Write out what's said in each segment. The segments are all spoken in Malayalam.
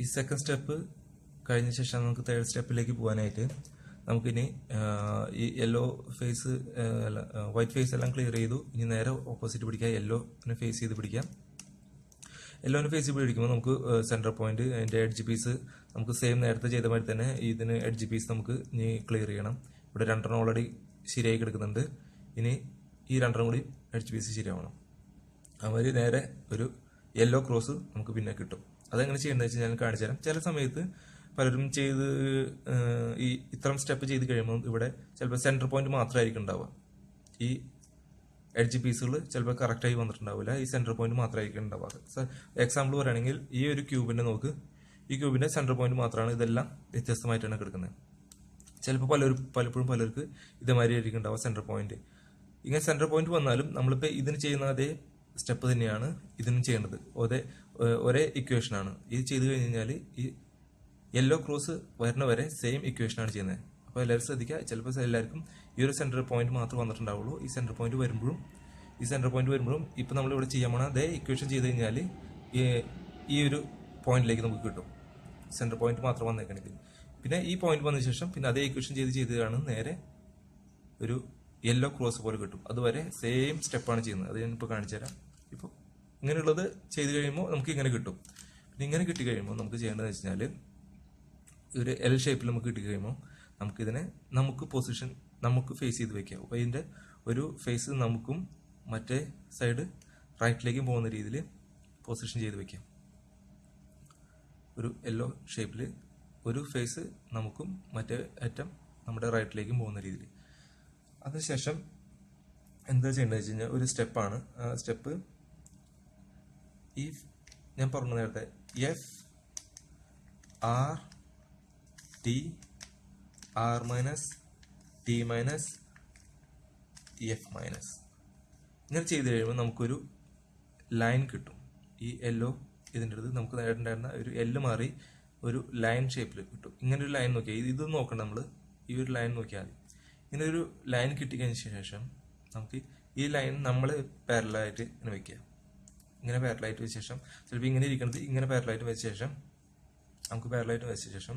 ഈ സെക്കൻഡ് സ്റ്റെപ്പ് കഴിഞ്ഞ ശേഷം നമുക്ക് തേർഡ് സ്റ്റെപ്പിലേക്ക് പോകാനായിട്ട് നമുക്കിനി ഈ യെല്ലോ ഫേസ് അല്ല വൈറ്റ് ഫേസ് എല്ലാം ക്ലിയർ ചെയ്തു. ഇനി നേരെ ഓപ്പോസിറ്റ് പിടിക്കാം. യെല്ലോനെ ഫേസ് ചെയ്ത് പിടിക്കാം. യെല്ലോനെ ഫേസ് ചെയ്ത് പിടിക്കുമ്പോൾ നമുക്ക് സെന്റർ പോയിന്റ് അതിന്റെ എഡ്ജ് പീസ് നമുക്ക് സെയിം നേരത്തെ ചെയ്ത മാതിരി തന്നെ ഇതിന് എഡ്ജ് പീസ് നമുക്ക് ഇനി ക്ലിയർ ചെയ്യണം. ഇവിടെ രണ്ടെണ്ണം ഓൾറെഡി ശരിയായി കിടക്കുന്നുണ്ട്. ഇനി ഈ രണ്ടെണ്ണം കൂടി എഡ്ജ് പീസ് ശരിയാവണം. അവർ നേരെ ഒരു യെല്ലോ ക്രോസ് നമുക്ക് പിന്നെ കിട്ടും. അതെങ്ങനെ ചെയ്യേണ്ടത് വെച്ചാൽ ഞാൻ കാണിച്ചു തരാം. ചില സമയത്ത് പലരും ചെയ്ത് ഈ ഇത്തരം സ്റ്റെപ്പ് ചെയ്ത് കഴിയുമ്പോൾ ഇവിടെ ചിലപ്പോൾ സെന്റർ പോയിന്റ് മാത്രമായിരിക്കും ഉണ്ടാവുക. ഈ എഡ്ജ് പീസുകൾ ചിലപ്പോൾ കറക്റ്റായി വന്നിട്ടുണ്ടാവില്ല. ഈ സെന്റർ പോയിന്റ് മാത്രമായിരിക്കും ഉണ്ടാവുക. എക്സാമ്പിൾ പറയുകയാണെങ്കിൽ ഈ ഒരു ക്യൂബിന്റെ നോക്ക്. ഈ ക്യൂബിന്റെ സെന്റർ പോയിന്റ് മാത്രമാണ് ഇതെല്ലാം വ്യത്യസ്തമായിട്ടാണ് കിടക്കുന്നത്. ചിലപ്പോൾ പലരും പലപ്പോഴും പലർക്ക് ഇതേമാതിരി ആയിരിക്കും ഉണ്ടാവുക സെന്റർ പോയിന്റ്. ഇങ്ങനെ സെന്റർ പോയിന്റ് വന്നാലും നമ്മളിപ്പോൾ ഇതിന് ചെയ്യുന്ന അതേ സ്റ്റെപ്പ് തന്നെയാണ് ഇതിനും ചെയ്യേണ്ടത്. ഏഹ് ഒരേ ഇക്വേഷനാണ് ഇത് ചെയ്തു കഴിഞ്ഞ് കഴിഞ്ഞാൽ ഈ യെല്ലോ ക്രോസ് വരുന്ന വരെ സെയിം ഇക്വേഷനാണ് ചെയ്യുന്നത് അപ്പോൾ എല്ലാവരും ശ്രദ്ധിക്കുക ചിലപ്പോൾ എല്ലാവർക്കും ഈ ഒരു സെന്റർ പോയിന്റ് മാത്രം വന്നിട്ടുണ്ടാവുള്ളൂ. ഈ സെന്റർ പോയിന്റ് വരുമ്പോഴും ഈ സെന്റർ പോയിന്റ് വരുമ്പോഴും ഇപ്പോൾ നമ്മൾ ഇവിടെ ചെയ്യാൻ പോണ അതേ ഇക്വേഷൻ ചെയ്ത് കഴിഞ്ഞാൽ ഈ ഒരു പോയിന്റിലേക്ക് നമുക്ക് കിട്ടും. സെന്റർ പോയിന്റ് മാത്രം വന്നേക്കണെങ്കിൽ പിന്നെ ഈ പോയിന്റ് വന്ന ശേഷം പിന്നെ അതേ ഇക്വേഷൻ ചെയ്ത് ചെയ്തതാണ് നേരെ ഒരു യെല്ലോ ക്രോസ് പോലെ കിട്ടും. അതുവരെ സെയിം സ്റ്റെപ്പാണ് ചെയ്യുന്നത്. അത് ഞാനിപ്പോൾ കാണിച്ചു തരാം ഇപ്പോൾ ഇങ്ങനെയുള്ളത് ചെയ്ത് കഴിയുമ്പോൾ നമുക്ക് ഇങ്ങനെ കിട്ടും. പിന്നെ ഇങ്ങനെ കിട്ടി കഴിയുമ്പോൾ നമുക്ക് ചെയ്യേണ്ടതെന്ന് വെച്ച് കഴിഞ്ഞാൽ ഒരു എൽ ഷേപ്പിൽ നമുക്ക് കിട്ടി കഴിയുമ്പോൾ നമുക്കിതിനെ നമുക്ക് പൊസിഷൻ നമുക്ക് ഫേസ് ചെയ്ത് വെക്കാം. അപ്പോൾ ഇതിന്റെ ഒരു ഫേസ് നമുക്കും മറ്റേ സൈഡ് റൈറ്റിലേക്കും പോകുന്ന രീതിയിൽ പൊസിഷൻ ചെയ്ത് വെക്കാം. ഒരു യെല്ലോ ഷേപ്പിൽ ഒരു ഫേസ് നമുക്കും മറ്റേ അറ്റം നമ്മുടെ റൈറ്റിലേക്കും പോകുന്ന രീതിയിൽ അതിനുശേഷം എന്താ ചെയ്യേണ്ടത് വെച്ച് കഴിഞ്ഞാൽ ഒരു സ്റ്റെപ്പാണ് ആ സ്റ്റെപ്പ് ഈ ഞാൻ പറഞ്ഞു നേരത്തെ F R T R minus T minus F minus ഇങ്ങനെ ചെയ്ത് കഴിയുമ്പോൾ നമുക്കൊരു ലൈൻ കിട്ടും. ഈ എല്ലോ ഇതിന്റെ അടുത്ത് നമുക്ക് നേടേണ്ടായിരുന്ന ഒരു എല്ല് മാറി ഒരു ലൈൻ ഷേപ്പിൽ കിട്ടും. ഇങ്ങനെ ഒരു ലൈൻ നോക്കിയാൽ ഇത് നോക്കണം നമ്മൾ ഈ ഒരു ലൈൻ നോക്കിയാൽ മതി. ഇങ്ങനെ ഒരു ലൈൻ കിട്ടിക്കഴിഞ്ഞ ശേഷം നമുക്ക് ഈ ലൈൻ നമ്മൾ പാരലായിട്ട് ഇങ്ങനെ വെക്കുക ഇങ്ങനെ പാരലായിട്ട് വെച്ച ശേഷം ചിലപ്പോൾ ഇങ്ങനെ ഇരിക്കുന്നത് ഇങ്ങനെ പാരലായിട്ട് വെച്ച ശേഷം നമുക്ക് പാരലായിട്ട് വെച്ച ശേഷം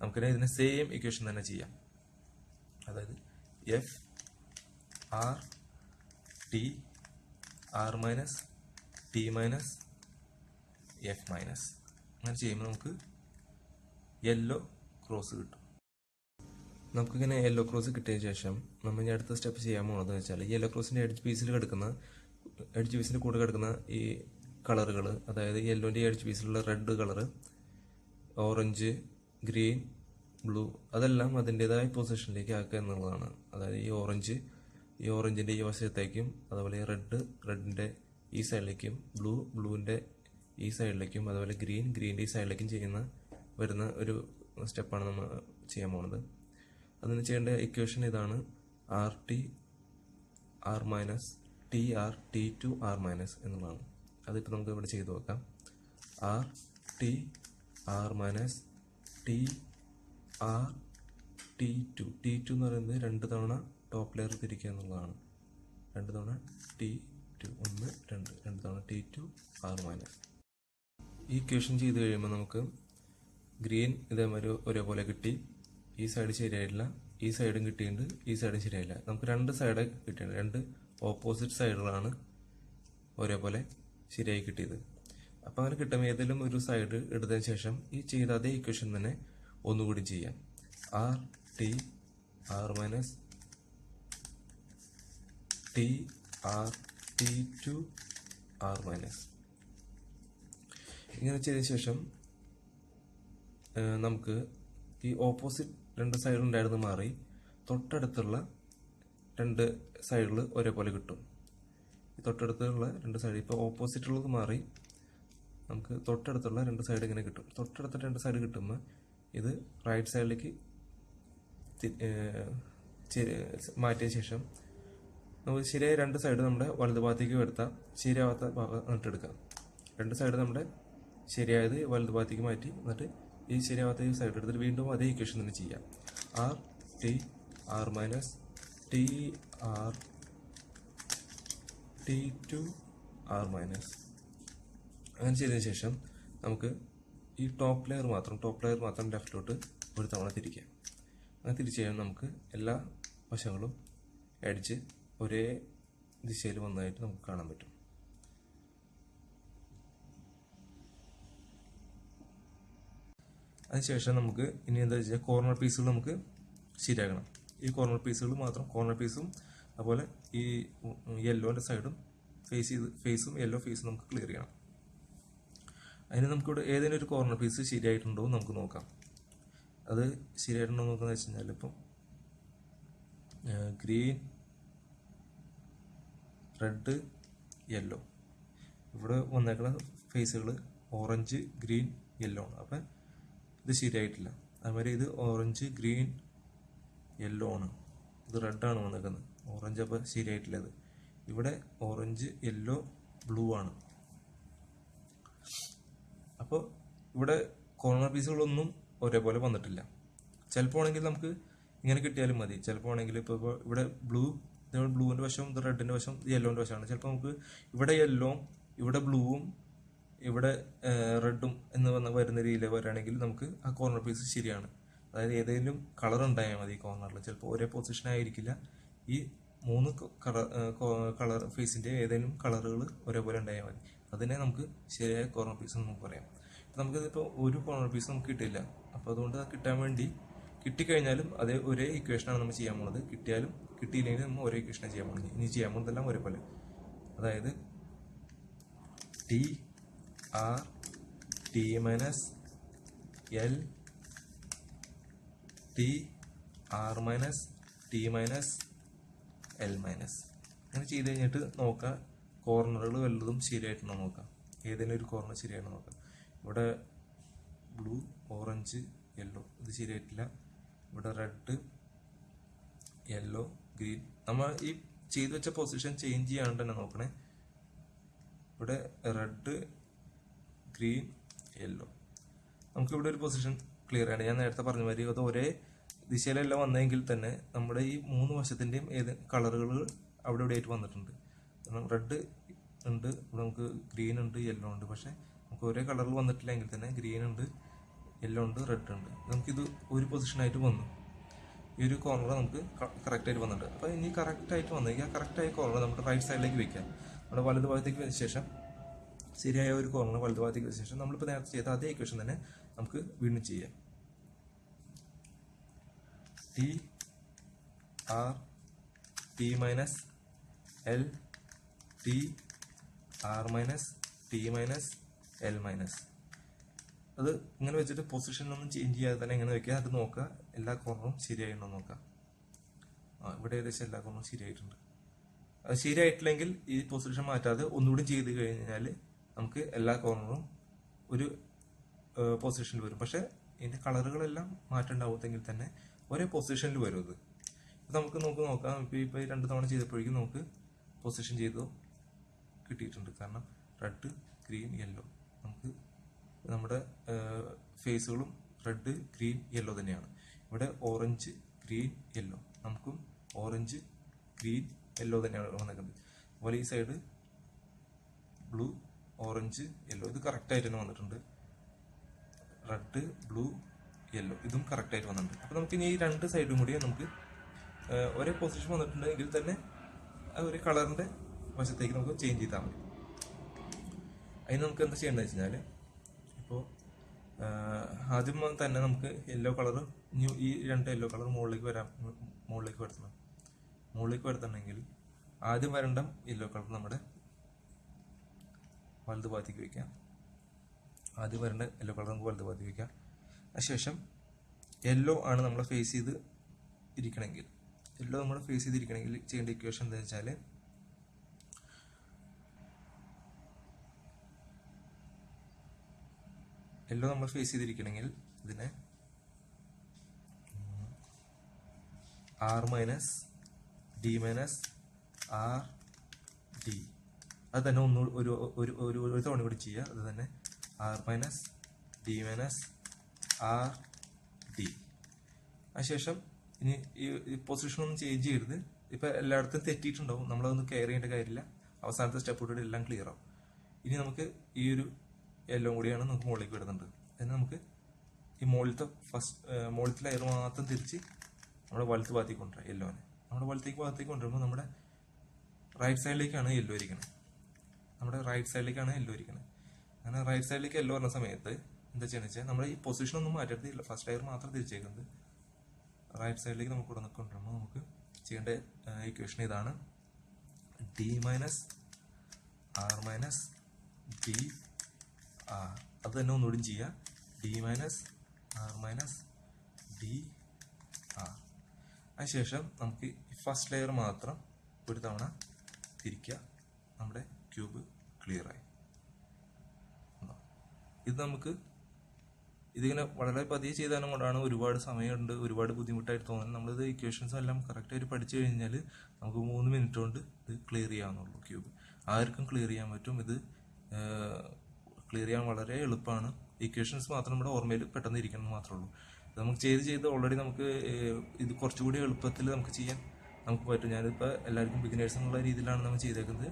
നമുക്ക് ഇതിനെ സെയിം ഇക്വേഷൻ തന്നെ ചെയ്യാം. അതായത് F R T R minus T minus F minus അങ്ങനെ ചെയ്യുമ്പോൾ നമുക്ക് യെല്ലോ ക്രോസ് കിട്ടും. നമുക്കിങ്ങനെ യെല്ലോ ക്രോസ് കിട്ടിയ ശേഷം നമ്മൾ ഇനി അടുത്ത സ്റ്റെപ്പ് ചെയ്യാൻ പോകുന്നത് വെച്ചാൽ യെല്ലോ ക്രോസിന്റെ എഡ്ജ് പീസിൽ കിടക്കുന്ന എഡ്ജ് പീസിന്റെ കൂടെ കിടക്കുന്ന ഈ കളറുകൾ അതായത് യെല്ലോന്റെ edge പീസിലുള്ള red colour orange green blue അതെല്ലാം അതിന്റെതായ പൊസിഷനിലേക്ക് ആക്കുക എന്നുള്ളതാണ്. അതായത് ഈ ഓറഞ്ച് ഈ ഓറഞ്ചിന്റെ ഈ വശത്തേക്കും അതുപോലെ റെഡ് റെഡിന്റെ ഈ സൈഡിലേക്കും ബ്ലൂ ബ്ലൂവിന്റെ ഈ സൈഡിലേക്കും അതുപോലെ ഗ്രീൻ ഗ്രീന്റെ ഈ സൈഡിലേക്കും ചെയ്യുന്ന വരുന്ന ഒരു സ്റ്റെപ്പാണ് നമ്മൾ ചെയ്യാൻ പോകുന്നത് അതിന് ചെയ്യേണ്ട ഇക്വേഷൻ ഇതാണ് R T R minus T R T two R minus എന്നുള്ളതാണ്. അതിപ്പോൾ നമുക്ക് ഇവിടെ ചെയ്തു നോക്കാം. R T R minus T R T two T two എന്ന് പറയുന്നത് രണ്ട് തവണ ടോപ്പ് ലെയർ തിരിക്കുക എന്നുള്ളതാണ്. രണ്ട് തവണ ടി ടു ഒന്ന് രണ്ട്. രണ്ട് തവണ ടി ടു ആർ മൈനസ് ഈ ഇക്വേഷൻ ചെയ്ത് കഴിയുമ്പോൾ നമുക്ക് ഗ്രീൻ ഇതേമാതിരി ഒരേപോലെ കിട്ടി. ഈ സൈഡ് ശരിയായിട്ടില്ല. ഈ സൈഡും കിട്ടിയിട്ടുണ്ട്. ഈ സൈഡും ശരിയായില്ല. നമുക്ക് രണ്ട് സൈഡ് കിട്ടിയിട്ടുണ്ട്. രണ്ട് ഓപ്പോസിറ്റ് സൈഡുകളാണ് ഒരേപോലെ ശരിയായി കിട്ടിയത്. അപ്പോൾ അങ്ങനെ കിട്ടുമ്പോൾ ഏതെങ്കിലും ഒരു സൈഡ് എടുത്തതിന് ശേഷം ഈ ചെയ്ത അതേ ഇക്വേഷൻ തന്നെ ഒന്നുകൂടി ചെയ്യാം. R T R minus T R T two R minus ഇങ്ങനെ ചെയ്ത ശേഷം നമുക്ക് ഈ ഓപ്പോസിറ്റ് രണ്ട് സൈഡ് ഉണ്ടായിരുന്നു മാറി തൊട്ടടുത്തുള്ള രണ്ട് സൈഡിൽ ഒരേപോലെ കിട്ടും. തൊട്ടടുത്തുള്ള രണ്ട് സൈഡ് ഇപ്പോൾ ഓപ്പോസിറ്റ് ഉള്ളത് മാറി നമുക്ക് തൊട്ടടുത്തുള്ള രണ്ട് സൈഡ് ഇങ്ങനെ കിട്ടും. തൊട്ടടുത്ത രണ്ട് സൈഡ് കിട്ടുമ്പോൾ ഇത് റൈറ്റ് സൈഡിലേക്ക് മാറ്റിയ ശേഷം നമുക്ക് ശരിയായ രണ്ട് സൈഡ് നമ്മുടെ വലത് ഭാഗത്തേക്ക് വരുത്താം. ശരിയാവാത്ത ഭാഗം നട്ടെടുക്കാം രണ്ട് സൈഡ് നമ്മുടെ ശരിയായത് വലത് ഭാഗത്തേക്ക് മാറ്റി എന്നിട്ട് ഈ ശരിയാവാത്ത ഈ സൈഡ് എടുത്തിട്ട് വീണ്ടും അതേ ഇക്വേഷൻ തന്നെ ചെയ്യാം. R T R minus T R T two R minus അങ്ങനെ ചെയ്തതിന് ശേഷം നമുക്ക് ഈ ടോപ്പ് ലെയർ മാത്രം ടോപ്പ് ലെയർ മാത്രം ലെഫ്റ്റിലോട്ട് ഒരു തവണ തിരിക്കാം. അങ്ങനെ തിരിച്ചു കഴിയുമ്പോൾ നമുക്ക് എല്ലാ വശങ്ങളും അടിച്ച് ഒരേ ദിശയിൽ വന്നതായിട്ട് നമുക്ക് കാണാൻ പറ്റും. അതിനുശേഷം നമുക്ക് ഇനി എന്താ വെച്ചാൽ കോർണർ പീസുകൾ നമുക്ക് ശരിയാക്കണം. ഈ കോർണർ പീസുകൾ മാത്രം. കോർണർ പീസും അതുപോലെ ഈ യെല്ലോന്റെ സൈഡും ഫേസ് ചെയ്ത് ഫേസും യെല്ലോ ഫേസും നമുക്ക് ക്ലിയർ ചെയ്യണം. അതിന് നമുക്കിവിടെ ഏതെങ്കിലും ഒരു കോർണർ പീസ് ശരിയായിട്ടുണ്ടോ നമുക്ക് നോക്കാം. അത് ശരിയായിട്ടുണ്ടോ നോക്കുന്നത് വെച്ച് കഴിഞ്ഞാൽ ഇപ്പം ഗ്രീൻ റെഡ് യെല്ലോ ഇവിടെ വന്നേക്കുന്ന ഫേസുകൾ ഓറഞ്ച് ഗ്രീൻ യെല്ലോ ആണ്. അപ്പം ഇത് ശരിയായിട്ടില്ല. അതുമാതിരി ഇത് ഓറഞ്ച് ഗ്രീൻ യെല്ലോ ആണ്. ഇത് റെഡാണ് വന്നേക്കുന്നത് ഓറഞ്ച് അപ്പോൾ ശരിയായിട്ടില്ല ഇവിടെ ഓറഞ്ച് യെല്ലോ ബ്ലൂ ആണ്. അപ്പോൾ ഇവിടെ കോർണർ പീസുകളൊന്നും ഒരേപോലെ വന്നിട്ടില്ല. ചിലപ്പോൾ ആണെങ്കിൽ നമുക്ക് ഇങ്ങനെ കിട്ടിയാലും മതി. ചിലപ്പോൾ ആണെങ്കിൽ ഇപ്പോൾ ഇവിടെ ബ്ലൂ ബ്ലൂവിന്റെ വശം ഇത് റെഡിന്റെ വശം യെല്ലോന്റെ വശമാണ്. ചിലപ്പോൾ നമുക്ക് ഇവിടെ യെല്ലോ ഇവിടെ ബ്ലൂവും ഇവിടെ റെഡും എന്ന് വന്ന വരുന്ന രീതിയിൽ വരികയാണെങ്കിൽ നമുക്ക് ആ കോർണർ പീസ് ശരിയാണ്. അതായത് ഏതെങ്കിലും കളർ ഉണ്ടായാൽ മതി കോർണറിൽ ചിലപ്പോൾ ഒരേ പൊസിഷൻ ആയിരിക്കില്ല. ഈ മൂന്ന് കളർ കളർ ഫേസിന്റെ ഏതെങ്കിലും കളറുകൾ ഒരേപോലെ ഉണ്ടായാൽ മതി. അതിനെ നമുക്ക് ശരിയായ കോർണർ പീസ് എന്ന് നമുക്ക് പറയാം. നമുക്കിതിപ്പോൾ ഒരു കോർണർ പീസ് നമുക്ക് കിട്ടില്ല അപ്പോൾ അതുകൊണ്ട് അത് കിട്ടാൻ വേണ്ടി കിട്ടിക്കഴിഞ്ഞാലും അതേ ഒരേ ഇക്വേഷനാണ് നമ്മൾ ചെയ്യാൻ പോകുന്നത് കിട്ടിയാലും കിട്ടിയില്ലെങ്കിൽ നമ്മൾ ഒരേ ഇക്വേഷനാണ് ചെയ്യാൻ പോകുന്നത് ഇനി ചെയ്യാൻ പോകുന്നതെല്ലാം ഒരേപോലെ. അതായത് T R T minus L T R minus T minus L minus അങ്ങനെ ചെയ്ത് കഴിഞ്ഞിട്ട് നോക്കുക കോർണറുകൾ വല്ലതും ശരിയായിട്ടുണ്ടോ നോക്കാം. ഏതെങ്കിലും ഒരു കോർണർ ശരിയാണോ നോക്കാം. ഇവിടെ ബ്ലൂ ഓറഞ്ച് യെല്ലോ ഇത് ശരിയായിട്ടില്ല. ഇവിടെ റെഡ് യെല്ലോ ഗ്രീൻ നമ്മൾ ഈ ചെയ്തു വെച്ച പൊസിഷൻ ചേഞ്ച് ചെയ്യാണ്ട് തന്നെ നോക്കണേ. ഇവിടെ റെഡ് ഗ്രീൻ യെല്ലോ നമുക്കിവിടെ ഒരു പൊസിഷൻ ക്ലിയർ ആണ്. ഞാൻ നേരത്തെ പറഞ്ഞ മാതിരി അത് ഒരേ ദിശയിലെല്ലാം വന്നെങ്കിൽ തന്നെ നമ്മുടെ ഈ മൂന്ന് വശത്തിന്റെയും ഏത് കളറുകൾ അവിടെ ഇവിടെ ആയിട്ട് വന്നിട്ടുണ്ട്. കാരണം റെഡ് ഉണ്ട് ഇവിടെ നമുക്ക് ഗ്രീൻ ഉണ്ട് യെല്ലോ ഉണ്ട്. പക്ഷേ നമുക്ക് ഒരേ കളറിൽ വന്നിട്ടില്ലെങ്കിൽ തന്നെ ഗ്രീൻ ഉണ്ട് യെല്ലോ ഉണ്ട് റെഡ് ഉണ്ട്. നമുക്കിത് ഒരു പൊസിഷനായിട്ട് വന്നു. ഈ ഒരു കോർണർ നമുക്ക് കറക്റ്റായിട്ട് വന്നിട്ടുണ്ട്. അപ്പോൾ ഇനി കറക്റ്റായിട്ട് വന്നെങ്കിൽ ആ കറക്റ്റായ കോർണർ നമ്മുടെ റൈറ്റ് സൈഡിലേക്ക് വെക്കാം. നമ്മുടെ വലതു ഭാഗത്തേക്ക് വെച്ച ശേഷം ശരിയായ ഒരു കോർണർ വലതു ഭാഗത്തേക്ക് വെച്ച ശേഷം നമ്മളിപ്പോൾ നേരത്തെ ചെയ്ത അതേ ഇക്വേഷൻ തന്നെ നമുക്ക് വീണ്ടും ചെയ്യാം. T R T minus L T R minus T minus L minus അത് ഇങ്ങനെ വെച്ചിട്ട് പൊസിഷനൊന്നും ചേഞ്ച് ചെയ്യാതെ തന്നെ ഇങ്ങനെ വെക്കുക. അത് നോക്കുക. എല്ലാ കോർണറും ശരിയായിട്ടുണ്ടോ നോക്കുക. ആ ഇവിടെ ഏകദേശം എല്ലാ കോർണറും ശരിയായിട്ടുണ്ട്. അത് ശരിയായിട്ടില്ലെങ്കിൽ ഈ പൊസിഷൻ മാറ്റാതെ ഒന്നുകൂടി ചെയ്ത് കഴിഞ്ഞാൽ നമുക്ക് എല്ലാ കോർണറും ഒരു പൊസിഷനിൽ വരും. പക്ഷേ ഇതിന്റെ കളറുകളെല്ലാം മാറ്റണ്ടാവത്തെങ്കിൽ തന്നെ ഒരേ പൊസിഷനിൽ വരും ഇത് നമുക്ക് നമുക്ക് നോക്കാം ഇപ്പോൾ ഇപ്പോൾ രണ്ട് തവണ ചെയ്തപ്പോഴേക്കും നമുക്ക് പൊസിഷൻ ചെയ്തോ കിട്ടിയിട്ടുണ്ട്. കാരണം റെഡ് ഗ്രീൻ യെല്ലോ നമുക്ക് നമ്മുടെ ഫേസുകളും റെഡ് ഗ്രീൻ യെല്ലോ തന്നെയാണ്. ഇവിടെ ഓറഞ്ച് ഗ്രീൻ യെല്ലോ നമുക്കും ഓറഞ്ച് ഗ്രീൻ യെല്ലോ തന്നെയാണ് വന്നിരിക്കുന്നത് അതുപോലെ ഈ സൈഡ് ബ്ലൂ ഓറഞ്ച് യെല്ലോ ഇത് കറക്റ്റായിട്ട് തന്നെ വന്നിട്ടുണ്ട്. റെഡ് ബ്ലൂ യെല്ലോ ഇതും കറക്റ്റായിട്ട് വന്നിട്ടുണ്ട്. അപ്പോൾ നമുക്ക് ഇനി ഈ രണ്ട് സൈഡും കൂടി നമുക്ക് ഒരേ പൊസിഷൻ വന്നിട്ടുണ്ടെങ്കിൽ തന്നെ ആ ഒരു കളറിന്റെ വശത്തേക്ക് നമുക്ക് ചേഞ്ച് ചെയ്താൽ മതി. അതിന് നമുക്ക് എന്താ ചെയ്യേണ്ടത് വെച്ച് കഴിഞ്ഞാൽ ഇപ്പോൾ ആദ്യം തന്നെ നമുക്ക് യെല്ലോ കളർ ന്യൂ ഈ രണ്ട് യെല്ലോ കളർ മുകളിലേക്ക് വരാം മുകളിലേക്ക് വരുത്തണം. മുകളിലേക്ക് വരുത്തണമെങ്കിൽ ആദ്യം വരേണ്ട യെല്ലോ കളർ നമ്മുടെ വലുത് ഭാഗത്തേക്ക് വയ്ക്കാം. ആദ്യം വരേണ്ട യെല്ലോ കളർ നമുക്ക് വലുത് ഭാഗത്തേക്ക് വയ്ക്കാം. അതിനുശേഷം യെല്ലോ ആണ് നമ്മൾ ഫേസ് ചെയ്ത് ഇരിക്കണമെങ്കിൽ. യെല്ലോ നമ്മൾ ഫേസ് ചെയ്തിരിക്കണമെങ്കിൽ ചെയ്യേണ്ട ഇക്വേഷൻ എന്താ വെച്ചാൽ യെല്ലോ നമ്മൾ ഫേസ് ചെയ്തിരിക്കണമെങ്കിൽ ഇതിനെ R minus D minus R D അത് തന്നെ ഒന്ന് ഒരു ഒരു ഒരു തവണ കൂടി ചെയ്യുക. അത് തന്നെ R minus D minus R D അതിനുശേഷം ഇനി ഈ പൊസിഷൻ ഒന്നും ചേഞ്ച് ചെയ്യരുത്. ഇപ്പൊ എല്ലായിടത്തും തെറ്റിയിട്ടുണ്ടാവും. നമ്മളതൊന്നും കെയർ ചെയ്യേണ്ട കാര്യമില്ല. അവസാനത്തെ സ്റ്റെപ്പ് കൂടി എല്ലാം ക്ലിയർ ആവും. ഇനി നമുക്ക് ഈ ഒരു എല്ലാം കൂടിയാണ് നമുക്ക് മുകളിലേക്ക് വിടുന്നുണ്ട് അതിന് നമുക്ക് ഈ മുകളിലത്തെ ഫസ്റ്റ് മുകളിലത്തെ ലെയർ മാത്രം തിരിച്ച് നമ്മുടെ വലത്ത് ഭാഗത്തേക്ക് കൊണ്ടുവരാം യെല്ലോനെ നമ്മുടെ വലത്തേക്ക് ഭാഗത്തേക്ക് കൊണ്ടുവരുമ്പോൾ നമ്മുടെ റൈറ്റ് സൈഡിലേക്കാണ് യെല്ലോ ഇരിക്കുന്നത് നമ്മുടെ റൈറ്റ് സൈഡിലേക്കാണ് യെല്ലോ ഇരിക്കുന്നത് അങ്ങനെ റൈറ്റ് സൈഡിലേക്ക് യെല്ലോ വരുന്ന സമയത്ത് എന്താ ചെയ്യുന്നത് വെച്ചാൽ നമ്മൾ ഈ പൊസിഷൻ ഒന്നും മാറ്റരുതില്ല ഫസ്റ്റ് ലെയർ മാത്രം തിരിച്ചേക്കുന്നത്. റൈറ്റ് സൈഡിലേക്ക് നമുക്ക് ഇവിടെ നിൽക്കൊണ്ടിരുമ്പോൾ നമുക്ക് ചെയ്യേണ്ട ഇക്വേഷൻ ഇതാണ്. D minus R minus B R അത് തന്നെ ഒന്നുകൂടി ചെയ്യുക D minus R minus D R അതിനുശേഷം നമുക്ക് ഫസ്റ്റ് ലെയർ മാത്രം ഒരു തവണ തിരിക്കുക നമ്മുടെ ക്യൂബ് ക്ലിയറായി ഇത് നമുക്ക് ഇതിങ്ങനെ വളരെ പതിയെ ചെയ്താലും കൊണ്ടാണ് ഒരുപാട് സമയമുണ്ട് ഒരുപാട് ബുദ്ധിമുട്ടായിട്ട് തോന്നുന്നത്. നമ്മളിത് ഇക്വേഷൻസ് എല്ലാം കറക്റ്റായിട്ട് പഠിച്ചു കഴിഞ്ഞാൽ നമുക്ക് മൂന്ന് മിനിറ്റ് കൊണ്ട് ഇത് ക്ലിയർ ചെയ്യാവുന്നുള്ളൂ ക്യൂബ് ആർക്കും ക്ലിയർ ചെയ്യാൻ പറ്റും. ഇത് ക്ലിയർ ചെയ്യാൻ വളരെ എളുപ്പമാണ്. ഇക്വേഷൻസ് മാത്രം നമ്മുടെ ഓർമ്മയിൽ പെട്ടെന്ന് ഇരിക്കണം മാത്രമേ ഉള്ളൂ. നമുക്ക് ചെയ്ത് ചെയ്ത് ഓൾറെഡി നമുക്ക് ഇത് കുറച്ചുകൂടി എളുപ്പത്തിൽ നമുക്ക് ചെയ്യാൻ നമുക്ക് പറ്റും. ഞാനിപ്പോൾ എല്ലാവർക്കും ബിഗിനേഴ്സ് എന്നുള്ള രീതിയിലാണ് നമ്മൾ ചെയ്തേക്കുന്നത്.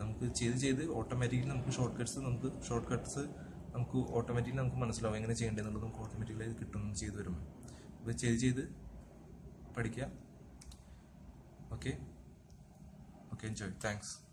നമുക്ക് ചെയ്ത് ചെയ്ത് ഓട്ടോമാറ്റിക്കലി നമുക്ക് ഷോർട്ട് കട്ട്സ് നമുക്ക് ഷോർട്ട് കട്ട്സ് നമുക്ക് ഓട്ടോമാറ്റിക്കലി നമുക്ക് മനസ്സിലാവും എങ്ങനെ ചെയ്യേണ്ടതെന്നുള്ളത് നമുക്ക് ഓട്ടോമാറ്റിക്കലി കിട്ടും ചെയ്തു വരുമ്പോൾ അത് ചെയ്ത് ചെയ്ത് പഠിക്കുക. Okay okay enjoy thanks